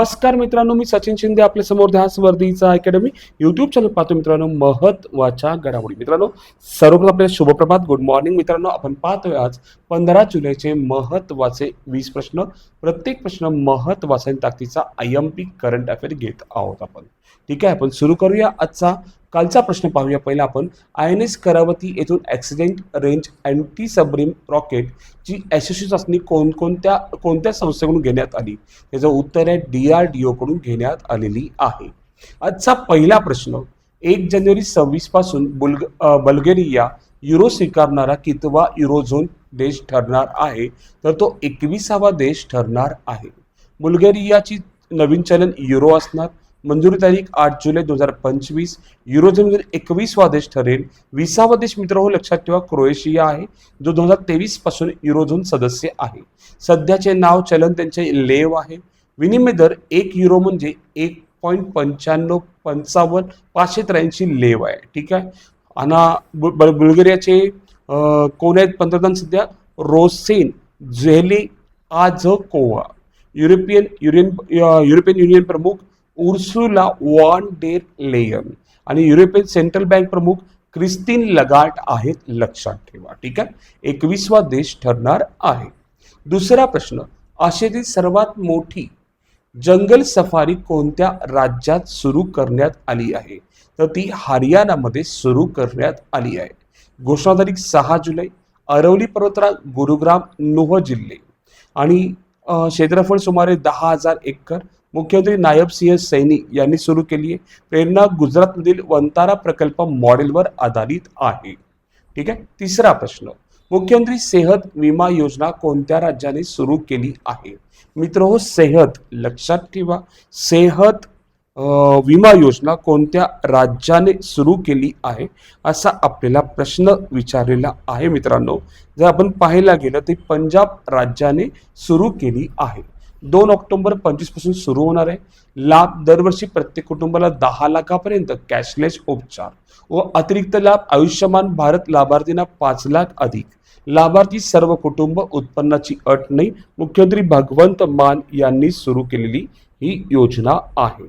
नमस्कार मित्रांनो मी सचिन शिंदे आपल्यासमोर ध्यास वर्धीचा अकॅडमी युट्यूब चॅनल पाहतो मित्रांनो महत्त्वाच्या घडामोडी. मित्रांनो सर्वप्रथम आपल्या शुभप्रभात गुड मॉर्निंग मित्रांनो आपण पाहतोय आज पंधरा जुलैचे महत्त्वाचे वीस प्रश्न. प्रत्येक प्रश्न महत्त्वाचा आणि ताकदीचा I M P current affair घेत आहोत आपण. ठीक आहे आपण सुरू करूया. आजचा कालचा प्रश्न पाहूया. पहिला आपण आय एन एस करावती येथून ॲक्सिडेंट रेंज अँटी सबरीम रॉकेटची यशस्वी चाचणी कोणकोणत्या कोणत्या संस्थेकडून घेण्यात आली? त्याचं उत्तर आहे डी आर डी ओकडून घेण्यात आलेली आहे. आजचा पहिला प्रश्न एक जानेवारी सव्वीसपासून बुल्ग बल्गेरिया युरो स्वीकारणारा कितवा युरोझोन देश ठरणार आहे? तर तो एकविसावा देश ठरणार आहे. बुल्गेरियाची नवीन चलन युरो असणार मंजुरी तारीख आठ जुलै दोन हजार पंचवीस. युरोझोनमधील एकवीसवा देश ठरेल. विसावा देश मित्र हो लक्षात ठेवा क्रोएशिया आहे जो दोन हजार तेवीसपासून युरोझोन सदस्य आहे. सध्याचे नाव चलन त्यांचे लेव आहे. विनिमय दर एक युरो म्हणजे एक पॉईंट पंच्याण्णव पंचावन्न पाचशे त्र्याऐंशी लेव आहे. ठीक आहे? आणि बु- बु- बुल्गेरियाचे कोण आहेत? पंतप्रधान सध्या? रोसेन झेली आज कोवा युरोपियन युनियन युरोपियन युनियन प्रमुख उर्सुला वॉन डेर लेयन आणि युरोपियन सेंट्रल बँक प्रमुख क्रिस्तीन लगाट आहेत लक्षात ठेवा ठीक आहे? एकवीसवा देश ठरणार आहे. दुसरा प्रश्न आशियातील सर्वात मोठी जंगल सफारी कोणत्या राज्यात सुरू करण्यात आली आहे? तर ती हरियाणामध्ये सुरू करण्यात आली आहे. घोषणा तारीख सहा जुलै अरवली पर्वतरांग गुरुग्राम नोह जिल्हे आणि क्षेत्रफळ सुमारे दहा हजार एकर मुख्यमंत्री नायब सिंह सैनी यांनी सुरू केली आहे प्रेरणा गुजरातमधील वंतारा प्रकल्प मॉडेलवर आधारित आहे. ठीक आहे? तिसरा प्रश्न. मुख्यमंत्री सेहत विमा योजना कोणत्या राज्याने सुरू केली आहे? मित्र हो सेहत. लक्षात ठेवा. सेहत विमा योजना कोणत्या राज्याने सुरू केली आहे? असा आपल्याला प्रश्न विचारलेला आहे मित्रांनो. जर आपण पाहायला गेलं ते पंजाब राज्याने सुरू केली आहे. दोन ऑक्टोबर पंचवीसपासून सुरू होणार आहे. लाभ दरवर्षी प्रत्येक कुटुंबाला दहा लाखापर्यंत कॅशलेस उपचार व अतिरिक्त लाभ आयुष्यमान भारत लाभार्थींना पाच लाख अधिक. लाभार्थी सर्व कुटुंब उत्पन्नाची अट नाही. मुख्यमंत्री भगवंत मान यांनी सुरू केलेली ही योजना आहे.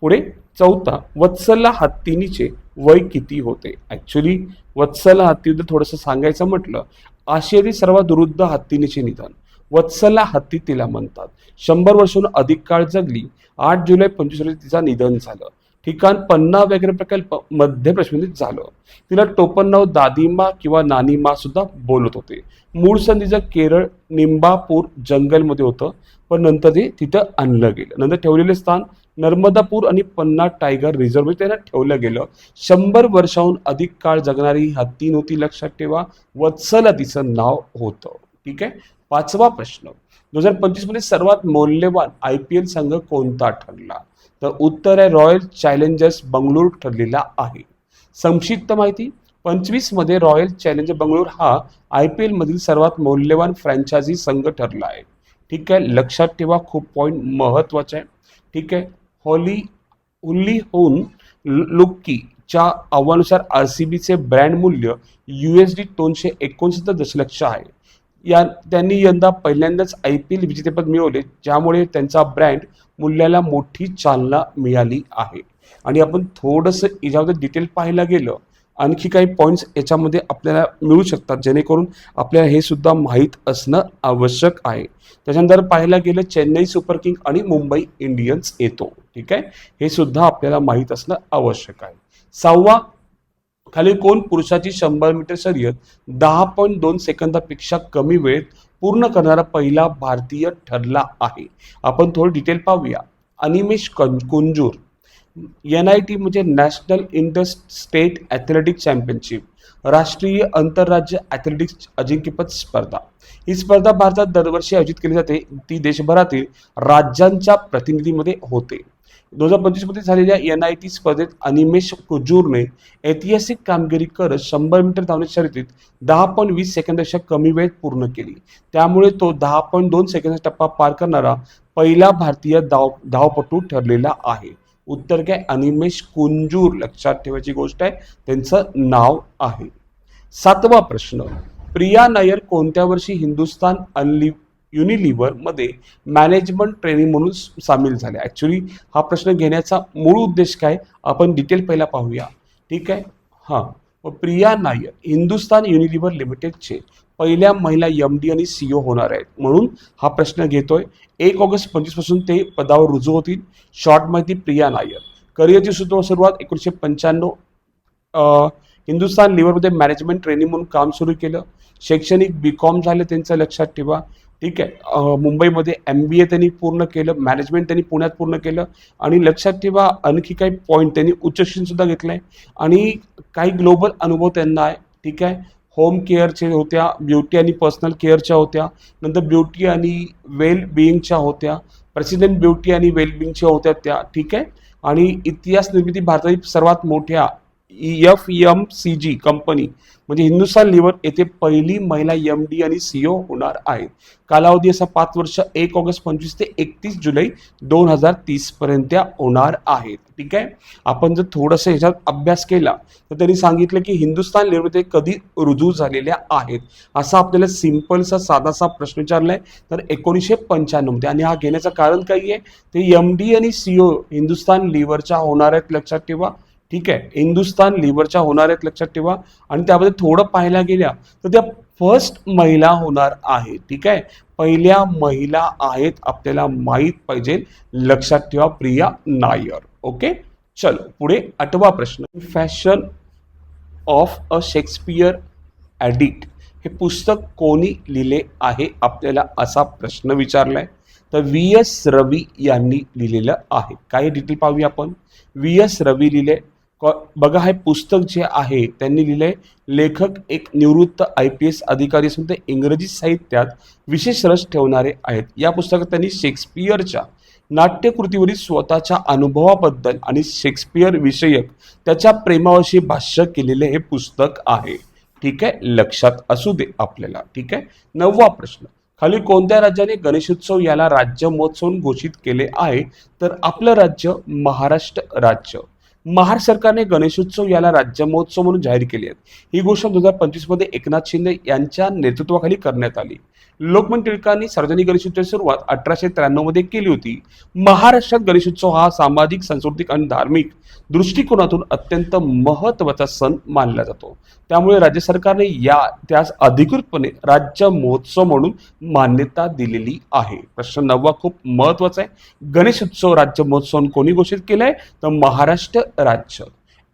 पुढे चौथा वत्सला हत्तीनीचे वय किती होते? ऍक्च्युली वत्सला हत्तीबद्दल थोडंसं सांगायचं म्हटलं आशियातील सर्वात दुरुद्ध हत्तीनीचे निधन. वत्सला हत्ती तिला म्हणतात. शंभर वर्षाहून अधिक काळ जगली आठ जुलै पंचवीस रोजी तिचं निधन झालं. ठिकाण पन्ना वगैरे प्रकल्प मध्य प्रदेशमध्ये झालं. तिला टोपण नाव दादीमा किंवा नानीमा सुद्धा बोलत होते. मूळ संधीचं केरळ निंबापूर जंगलमध्ये होतं पण नंतर ते तिथं आणलं गेलं. नंतर ठेवलेले स्थान नर्मदापूर आणि पन्ना टायगर रिझर्व त्यांना ठेवलं गेलं. शंभर वर्षाहून अधिक काळ जगणारी हत्ती नव्हती लक्षात ठेवा. वत्सला तिचं नाव होतं. ठीक आहे? पाचवा प्रश्न. दोन हजार पंचवीसमध्ये सर्वात मौल्यवान आय पी एल संघ कोणता ठरला? तर उत्तर आहे रॉयल चॅलेंजर्स बंगळूर ठरलेला आहे. संक्षिप्त माहिती पंचवीसमध्ये रॉयल चॅलेंजर बंगळूर हा आय पी एलमधील सर्वात मौल्यवान फ्रँचायझी संघ ठरला आहे. ठीक आहे लक्षात ठेवा खूप पॉईंट महत्त्वाचे आहे. ठीक आहे हॉली उल्ली होऊन लुक्कीच्या अहवानुसार आर सी बीचे ब्रँड मूल्य यू एस डी दोनशे एकोणसत्तर दशलक्ष आहे. या त्यांनी यंदा पहिल्यांदाच आय पी एल विजेतेपद मिळवले ज्यामुळे त्यांचा ब्रँड मूल्याला मोठी चालना मिळाली आहे. आणि आपण थोडंसं याच्यामध्ये डिटेल पाहायला गेलं आणखी काही पॉईंट्स याच्यामध्ये आपल्याला मिळू शकतात जेणेकरून आपल्याला हे सुद्धा माहीत असणं आवश्यक आहे. त्याच्यानंतर पाहायला गेलं चेन्नई सुपर किंग आणि मुंबई इंडियन्स येतो. ठीक आहे? हे सुद्धा आपल्याला माहीत असणं आवश्यक आहे. सहावा खाली कोण? पुरुषाची शंभर मीटर शर्यत दहा पॉईंट दोन सेकंदापेक्षा कमी वेळेत पूर्ण करणारा पहिला भारतीय ठरला आहे. आपण थोडं डिटेल पाहूया. अनिमेश कं कुंजूर. एन आय टी म्हणजे national inter state athletics championship राष्ट्रीय आंतरराज्य ॲथलेटिक्स अजिंक्यपद स्पर्धा. ही स्पर्धा भारतात दरवर्षी आयोजित केली जाते. ती देशभरातील राज्यांच्या प्रतिनिधीमध्ये होते. दोन हजार पंचवीसमध्ये झालेल्या एन आय टी स्पर्धेत अनिमेश कुजूरने ऐतिहासिक कामगिरी करत शंभर मीटर धावण्याच्या शर्यतीत दहा पॉईंट वीस सेकंदापेक्षा कमी वेळेत पूर्ण केली. त्यामुळे तो दहा पॉईंट दोन सेकंदाचा टप्पा पार करणारा पहिला भारतीय धाव धावपटू ठरलेला आहे. उत्तर काय अनिमेश कुंजूर लक्षात ठेवायची गोष्ट आहे. त्यांचं नाव आहे. सातवा प्रश्न प्रिया नायर कोणत्या वर्षी हिंदुस्तान अनलि युनिलिव्हरमध्ये मॅनेजमेंट ट्रेनिंग म्हणून सामील झाले. ॲक्च्युली हा प्रश्न घेण्याचा मूळ उद्देश काय? आपण डिटेल पहिला पाहूया. ठीक आहे? हां. मग प्रिया नायर हिंदुस्तान युनिलिव्हर लिमिटेडचे पहिल्या महिला एम डी आणि सी ओ होणार आहेत. म्हणून हा प्रश्न घेतोय. एक ऑगस्ट पंचवीसपासून ते पदावर रुजू होतील. शॉर्ट माहिती प्रिया नायर. करिअरची सुद्धा सुरुवात एकोणीसशे पंच्याण्णव हिंदुस्तान लिव्हरमध्ये मॅनेजमेंट ट्रेनिंग म्हणून काम सुरू केलं. शैक्षणिक बी कॉम झालं त्यांचं लक्षात ठेवा. ठीक आहे. मुंबईमध्ये एम बी ए त्यांनी पूर्ण केलं मॅनेजमेंट त्यांनी पुण्यात पूर्ण केलं आणि लक्षात ठेवा आणखी काही पॉईंट त्यांनी उच्च शिक्षण सुद्धा घेतलं आहे आणि काही ग्लोबल अनुभव त्यांना आहे. ठीक आहे. होम केअरचे होत्या ब्युटी आणि पर्सनल केअरच्या होत्या. नंतर ब्युटी आणि वेल बिईंगच्या होत्या. प्रेसिडेंट ब्युटी आणि वेल बिईंगच्या होत्या त्या. ठीक आहे. आणि इतिहास निर्मिती भारतातील सर्वात मोठ्या F M C G company म्हणजे हिंदुस्थान लिव्हर येथे पहिली महिला एम डी आणि सीईओ होणार आहेत. कालावधी असा पाच वर्ष एक ऑगस्ट पंचवीस ते एकतीस जुलै दोन हजार तीस पर्यंत त्या होणार आहेत. ठीक आहे? आपण जर थोडंसं ह्याच्यात अभ्यास केला तर त्यांनी सांगितलं की हिंदुस्थान लिव्हरमध्ये कधी रुजू झालेल्या आहेत? असा आपल्याला सिम्पलसा साधासा प्रश्न विचारलाय. तर एकोणीसशे पंच्याण्णवमध्ये आणि हा घेण्याचं कारण काही आहे? ते एम डी आणि सीओ हिंदुस्थान लिव्हरच्या होणार आहेत लक्षात ठेवा. ठीक आहे? हिंदुस्थान लिव्हरच्या होणार आहेत लक्षात ठेवा. आणि त्यामध्ये थोडं पाहायला गेल्या तर त्या फर्स्ट महिला होणार आहे. ठीक आहे? पहिल्या महिला आहेत आपल्याला माहीत पाहिजे. लक्षात ठेवा प्रिया नायर. ओके? चलो पुढे आठवा प्रश्न. Fashion of a Shakespeare addict हे पुस्तक कोणी लिहिले आहे? आपल्याला असा प्रश्न विचारलाय. तर व्ही एस रवी यांनी लिहिलेलं आहे. काही डिटेल पाहूया आपण. व्ही एस रवी लिहिले. क- बघा हे पुस्तक जे आहे त्यांनी लिहिलंय लेखक एक निवृत्त आय पी एस अधिकारी असून ते इंग्रजी साहित्यात विशेष रस ठेवणारे आहेत. या पुस्तकात त्यांनी शेक्सपियरच्या नाट्यकृतीवरील स्वतःच्या अनुभवाबद्दल आणि शेक्सपियर विषयक त्याच्या प्रेमाविषयी भाष्य केलेले हे पुस्तक आहे. ठीक आहे? लक्षात असू दे आपल्याला. ठीक आहे? नववा प्रश्न. खाली कोणत्या राज्याने गणेशोत्सव याला राज्य महोत्सव घोषित केले आहे? तर आपलं राज्य महाराष्ट्र राज्य. महार सरकारने गणेशोत्सव याला राज्य महोत्सव म्हणून जाहीर केली आहेत ही घोषणा दोन हजार पंचवीसमध्ये एकनाथ शिंदे यांच्या नेतृत्वाखाली करण्यात आली. लोकमान टिळकांनी सार्वजनिक गणेशोत्सवाची सुरुवात अठराशे त्र्याण्णवमध्ये केली होती. महाराष्ट्रात गणेशोत्सव हा सामाजिक सांस्कृतिक आणि धार्मिक दृष्टिकोनातून अत्यंत महत्त्वाचा सण मानला जातो. त्यामुळे राज्य सरकारने या त्यास अधिकृतपणे राज्य महोत्सव म्हणून मान्यता दिलेली आहे. प्रश्न नववा खूप महत्त्वाचा आहे. गणेशोत्सव राज्य महोत्सव कोणी घोषित केलाय? तर महाराष्ट्र राज्य.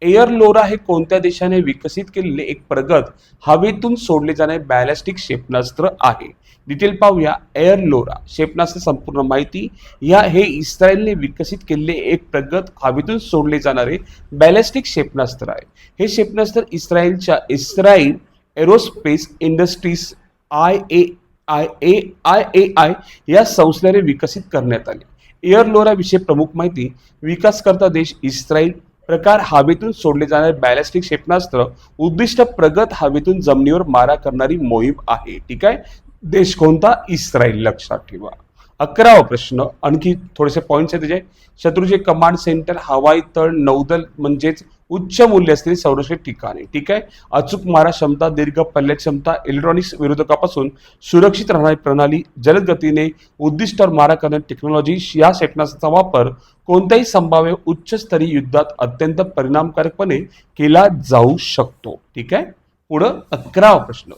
एअर लोरा हे कोणत्या देशाने विकसित केलेले एक प्रगत हवेतून सोडले जाणारे बॅलिस्टिक क्षेपणास्त्र आहे? डिटेल पाहूया एअर लोरा क्षेपणास्त्र संपूर्ण माहिती. या हे इस्रायलने विकसित केलेले एक प्रगत हवेतून सोडले जाणारे बॅलिस्टिक क्षेपणास्त्र आहे. हे क्षेपणास्त्र इस्रायलच्या Israel aerospace industries I A I A I A I या संस्थेने विकसित करण्यात आले. एअर लोराविषयी प्रमुख माहिती विकासकर्ता देश इस्रायल प्रकार हवेतून सोडले जाणारे बॅलिस्टिक क्षेपणास्त्र उद्दिष्ट प्रगत हवेतून जमिनीवर मारा करणारी मोहीम आहे. ठीक आहे? देश कोणता? इस्रायल. लक्षात ठेवा. अकरावा प्रश्न आणखी थोडेसे पॉईंट्स आहेत त्याचे. शत्रूचे कमांड सेंटर हवाई तळ नौदल म्हणजेच उच्च मूल्य असलेली संरक्षित ठिकाणे ठीक आहे? अचूक मारा क्षमता दीर्घ पल्ल्या क्षमता इलेक्ट्रॉनिक्स विरोधकापासून सुरक्षित राहणारी प्रणाली जलद गतीने उद्दिष्टावर मारा करणारी टेक्नॉलॉजी या क्षेपणास्त्राचा वापर कोणत्याही संभाव्य उच्चस्तरीय युद्धात अत्यंत परिणामकारकपणे केला जाऊ शकतो. ठीक आहे? पुढं अकरावा प्रश्न.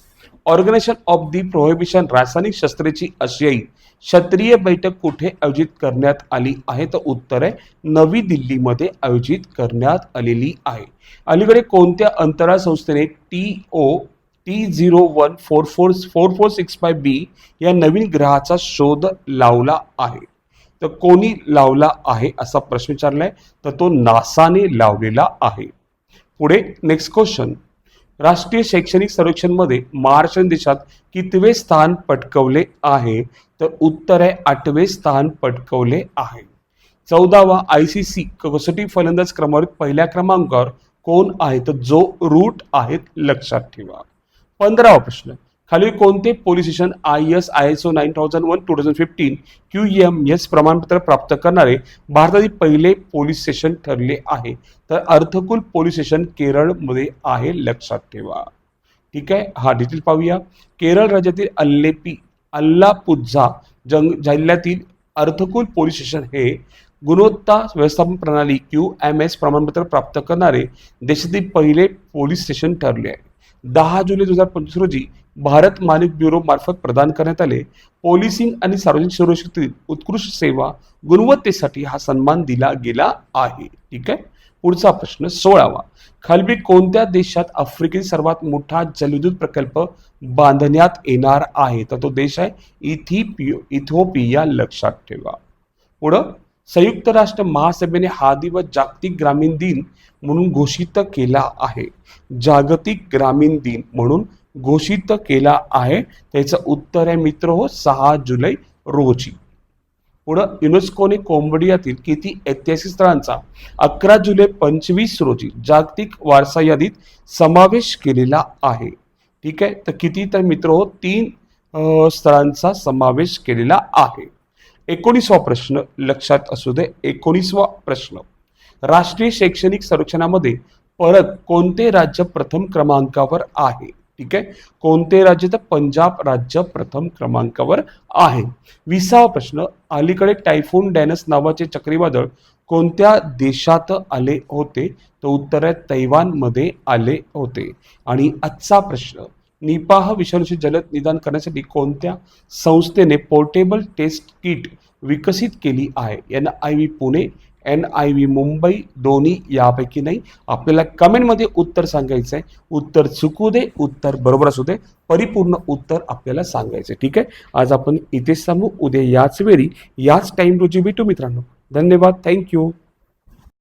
ऑर्गनायझेशन ऑफ दी प्रोहिबिशन रासायनिक शस्त्रेची आशियाई क्षत्रिय बैठक कुठे आयोजित करण्यात आली आहे? तर उत्तर आहे नवी दिल्लीमध्ये आयोजित करण्यात आलेली आहे. अलीकडे कोणत्या अंतराळ संस्थेने T O T zero one four four four four six five B या नवीन ग्रहाचा शोध लावला आहे? तर कोणी लावला आहे असा प्रश्न विचारलाय? तर तो नासाने लावलेला आहे. पुढे नेक्स्ट क्वेश्चन राष्ट्रीय शैक्षणिक सर्वेक्षणमध्ये महाराष्ट्र देशात कितवे स्थान पटकवले आहे? तर उत्तर आहे आठवे स्थान पटकवले आहे. चौदावा आय सी सी कसोटी फलंदाज क्रमवारीत पहिल्या क्रमांकावर कोण आहे? तर जो रूट आहेत लक्षात ठेवा. पंधरावा प्रश्न. खाली कोणते police station I S I S O nine thousand one two thousand fifteen Q M S प्रमाणपत्र प्राप्त करणारे भारतातील पहिले पोलीस स्टेशन ठरले आहे. तर अर्थकुल पोलीस स्टेशन केरळमध्ये आहे लक्षात ठेवा. ठीक आहे? हा डिटेल पाहूया. केरळ राज्यातील अल्लेपी अल्लापुझा जंग जिल्ह्यातील अर्थकुल पोलीस स्टेशन हे गुणवत्ता व्यवस्थापन प्रणाली क्यू एम एस प्रमाणपत्र प्राप्त करणारे देशातील पहिले पोलीस स्टेशन ठरले आहे. दहा जुलै दोन हजार पंचवीस रोजी भारत मानक ब्युरो मार्फत प्रदान करण्यात आले. पोलिसिंग आणि सार्वजनिक सुरक्षेतील उत्कृष्ट सेवा गुणवत्तेसाठी हा सन्मान दिला गेला आहे. ठीक आहे? पुढचा प्रश्न सोळावा. खालबी कोणत्या देशात आफ्रिकेतील सर्वात मोठा जलविद्युत प्रकल्प बांधण्यात येणार आहे? तर तो देश आहे इथिपियो इथिओपिया लक्षात ठेवा. पुढं संयुक्त राष्ट्र महासभेने हा दिवस जागतिक ग्रामीण दिन म्हणून घोषित केला आहे. जागतिक ग्रामीण दिन म्हणून घोषित केला आहे. त्याचं उत्तर आहे मित्र हो सहा जुलै रोजी. पुढं युनेस्कोने कोंबडियातील किती ऐतिहासिक स्थळांचा अकरा जुलै पंचवीस रोजी जागतिक वारसा यादीत समावेश केलेला आहे. ठीक आहे? तर किती तर मित्र हो तीन स्थळांचा समावेश केलेला आहे. एकोणीसवा प्रश्न लक्षात असू दे. एकोणीसवा प्रश्न. राष्ट्रीय शैक्षणिक संरक्षणामध्ये परत कोणते राज्य प्रथम क्रमांकावर आहे? ठीक आहे? कोणते राज्य तर पंजाब राज्य प्रथम क्रमांकावर आहे? विसावा प्रश्न. अलीकडे टायफून डॅनस नावाचे चक्रीवादळ कोणत्या देशात आले होते? तर उत्तर आहे तैवानमध्ये आले होते. आणि आजचा प्रश्न. निपाह विषाणूचे जलद निदान करण्यासाठी कोणत्या संस्थेने पोर्टेबल टेस्ट किट विकसित केली आहे? यांना I V Pune N I V Mumbai दोन्ही यापैकी नाही. आपल्याला कमेंटमध्ये उत्तर सांगायचं आहे उत्तर चुकू दे उत्तर बरोबर असू दे. परिपूर्ण उत्तर आपल्याला सांगायचं आहे ठीक आहे? आज आपण इथेच थांबू. उद्या याच वेळी याच टाईम रोजी भेटू मित्रांनो. धन्यवाद. थँक्यू